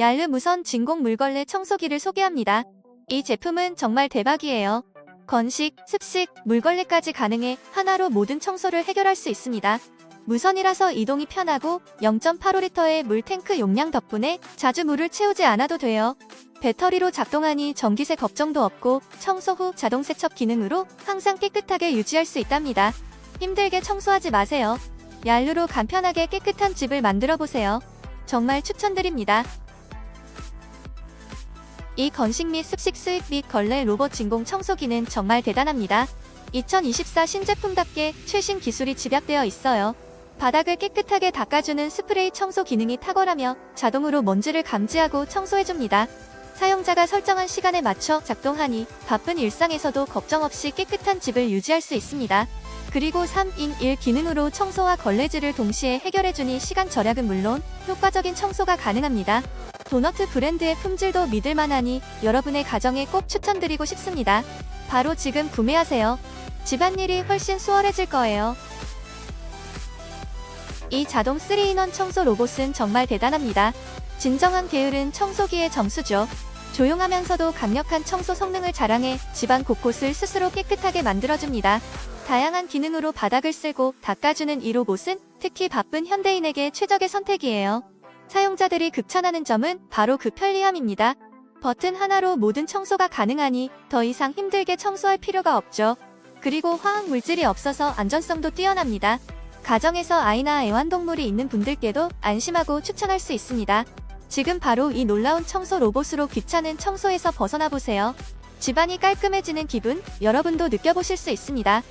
얄르 무선 진공 물걸레 청소기를 소개합니다. 이 제품은 정말 대박이에요. 건식, 습식, 물걸레까지 가능해 하나로 모든 청소를 해결할 수 있습니다. 무선이라서 이동이 편하고 0.85리터의 물 탱크 용량 덕분에 자주 물을 채우지 않아도 돼요. 배터리로 작동하니 전기세 걱정도 없고 청소 후 자동 세척 기능으로 항상 깨끗하게 유지할 수 있답니다. 힘들게 청소하지 마세요. 얄루로 간편하게 깨끗한 집을 만들어 보세요. 정말 추천드립니다. 이 건식 및 습식 스윕 및 걸레 로봇 진공 청소기는 정말 대단합니다. 2024 신제품답게 최신 기술이 집약되어 있어요. 바닥을 깨끗하게 닦아주는 스프레이 청소 기능이 탁월하며 자동으로 먼지를 감지하고 청소해줍니다. 사용자가 설정한 시간에 맞춰 작동하니 바쁜 일상에서도 걱정 없이 깨끗한 집을 유지할 수 있습니다. 그리고 3인 1 기능으로 청소와 걸레질을 동시에 해결해주니 시간 절약은 물론 효과적인 청소가 가능합니다. 도너트 브랜드의 품질도 믿을만하니 여러분의 가정에 꼭 추천드리고 싶습니다. 바로 지금 구매하세요. 집안일이 훨씬 수월해질 거예요. 이 자동 3인원 청소 로봇은 정말 대단합니다. 진정한 게으른 청소기의 점수죠. 조용하면서도 강력한 청소 성능을 자랑해 집안 곳곳을 스스로 깨끗하게 만들어줍니다. 다양한 기능으로 바닥을 쓸고 닦아주는 이 로봇은 특히 바쁜 현대인에게 최적의 선택이에요. 사용자들이 극찬하는 점은 바로 그 편리함입니다. 버튼 하나로 모든 청소가 가능하니 더 이상 힘들게 청소할 필요가 없죠. 그리고 화학 물질이 없어서 안전성도 뛰어납니다. 가정에서 아이나 애완동물이 있는 분들께도 안심하고 추천할 수 있습니다. 지금 바로 이 놀라운 청소 로봇으로 귀찮은 청소에서 벗어나 보세요. 집안이 깔끔해지는 기분 여러분도 느껴보실 수 있습니다.